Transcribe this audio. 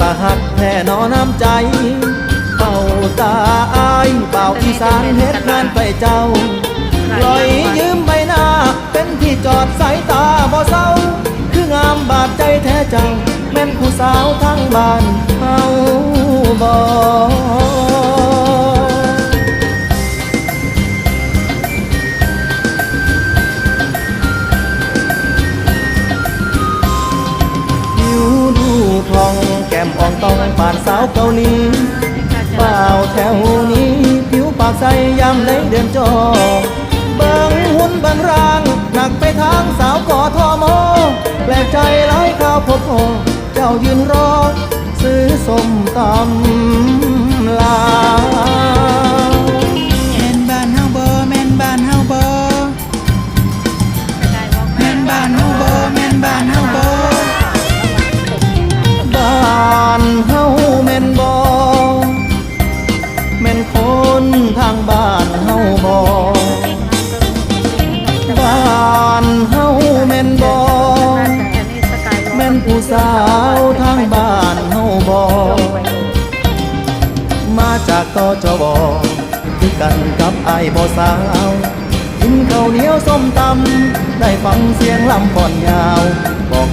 ตาหักแท่นอน้ำใจเป่าตาอายเป่าอีสานเฮ็ดงานไปเจ้าลอยยืมใบหน้า เป็นที่จอดสายตาบ่เศร้า คืองามบาดใจแท้เจ้าแม่นผู้สาวทั้งบ้านเฮา อ่องตองปานสาวเกาหลีเปล่าแถวนี้ ผิวปากใสยามในเดือนจอบางหุ่นบางร่าง หนักไปทางสาวกอทอมอแปลกใจหลายข้าวพบโอเจ้ายืนรอซื้อสมตำ ผู้สาวทางบ้านเฮาบอมาจากตอจบอคือกันกับไอ้ายบ่สาว กินข้าวเหนียวส้มตำได้ฟังเสียงลำก่อนยาวบอก